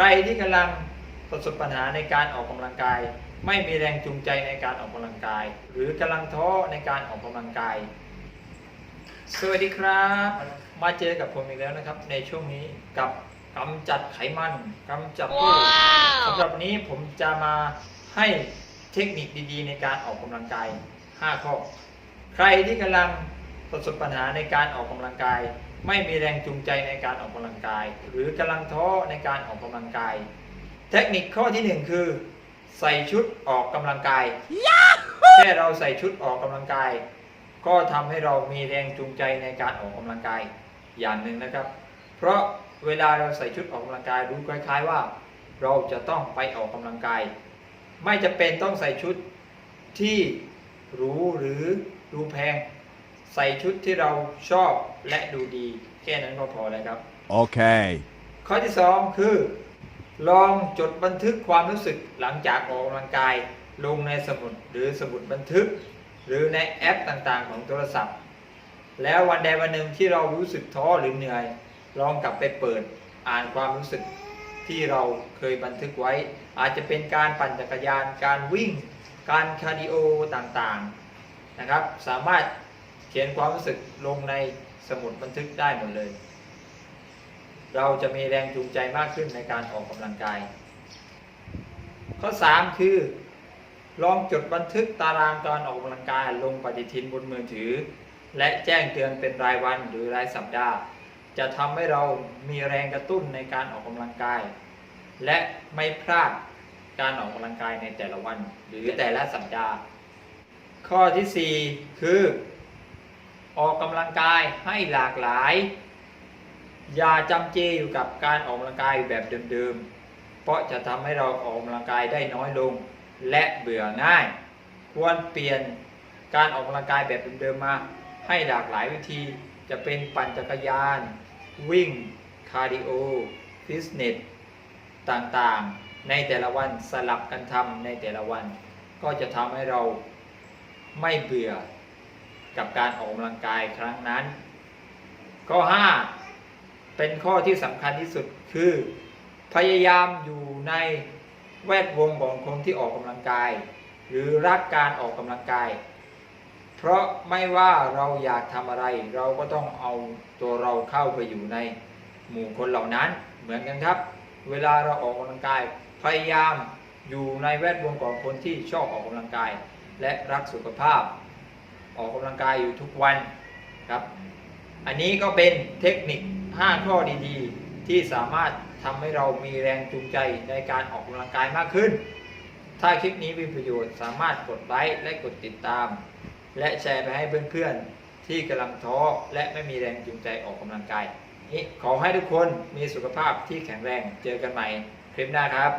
ใครที่กำลังประสบปัญหาในการออกกำลังกาย ไม่มีแรงจูงใจในการออกกำลังกาย หรือกำลังท้อในการออกกำลังกาย สวัสดีครับ มาเจอกับผมอีกแล้วนะครับ ในช่วงนี้กับกำจัดไขมันกำจัดอ้วนสำหรับวันนี้ผมจะมาให้เทคนิคดีๆ ในการออกกำลังกาย 5 ข้อ ใครที่กำลัง ประสบปัญหาในการออกกำลังกาย ไม่มีแรงจูงใจในการออกกำลังกาย หรือกำลังท้อในการออกกำลังกาย เทคนิคข้อที่หนึ่งคือ ใส่ชุดออกกำลังกาย แค่เราใส่ชุดออกกำลังกาย ก็ทำให้เรามีแรงจูงใจในการออกกำลังกายอย่างหนึ่งนะครับ เพราะเวลาเราใส่ชุดออกกำลังกายดูคล้ายๆว่า เราจะต้องไปออกกำลังกาย ไม่จะเป็นต้องใส่ชุดที่หรูหรือดูแพง ใส่ชุดที่เราชอบและดูดี แค่นั้นก็พอแล้วครับ Okay. ข้อที่สองคือ ลองจดบันทึกความรู้สึกหลังจากออกกำลังกาย ลงในสมุดหรือสมุดบันทึก หรือในแอปต่างๆ ของโทรศัพท์ แล้ววันใดวันหนึ่งที่เรารู้สึกท้อหรือเหนื่อย ลองกลับไปเปิดอ่านความรู้สึกที่เราเคยบันทึกไว้ อาจจะเป็นการปั่นจักรยาน การวิ่ง การคาร์ดิโอต่างๆนะครับ สามารถ เขียนความรู้สึกลงในสมุดบันทึกได้หมดเลย เราจะมีแรงจูงใจมากขึ้นในการออกกำลังกาย ข้อ 3 คือ ลองจดบันทึกตารางการออกกำลังกายลงปฏิทินบนมือถือ และแจ้งเตือนเป็นรายวันหรือรายสัปดาห์ จะทำให้เรามีแรงกระตุ้นในการออกกำลังกาย และไม่พลาดการออกกำลังกายในแต่ละวัน หรือแต่ละสัปดาห์ ข้อทีสี่4 คือ ออกกำลังกายให้หลากหลาย อย่าจำเจอยู่กับการออกกำลังกายแบบเดิมๆ เพราะจะทำให้เราออกกำลังกายได้น้อยลง และเบื่อง่าย ควรเปลี่ยนการออกกำลังกายแบบเดิมๆมา ให้หลากหลายวิธีจะเป็นปั่นจักรยาน วิ่ง คาร์ดิโอ ฟิตเนส ต่างๆ ในแต่ละวันสลับกันทำในแต่ละวัน ก็จะทำให้เราไม่เบื่อ กับการออกกำลังกายครั้งนั้น ข้อ 5 เป็นข้อที่สำคัญที่สุดคือ พยายามอยู่ในแวดวงของคนที่ออกกำลังกาย หรือรักการออกกำลังกาย เพราะไม่ว่าเราอยากทำอะไร เราก็ต้องเอาตัวเราเข้าไปอยู่ในหมู่คนเหล่านั้นเหมือนกันครับ เวลาเราออกกำลังกาย พยายามอยู่ในแวดวงของคนที่ชอบออกกำลังกาย และรักสุขภาพ ออกกำลังกายอยู่ทุกวันครับ อันนี้ก็เป็นเทคนิค 5 ข้อดีๆ ที่สามารถทำให้เรามีแรงจูงใจในการออกกำลังกายมากขึ้น ถ้าคลิปนี้มีประโยชน์สามารถกดไลค์และกดติดตาม และแชร์ไปให้เพื่อนๆ ที่กำลังท้อและไม่มีแรงจูงใจออกกำลังกายนี่ขอให้ทุกคนมีสุขภาพที่แข็งแรง เจอกันใหม่คลิปหน้าครับ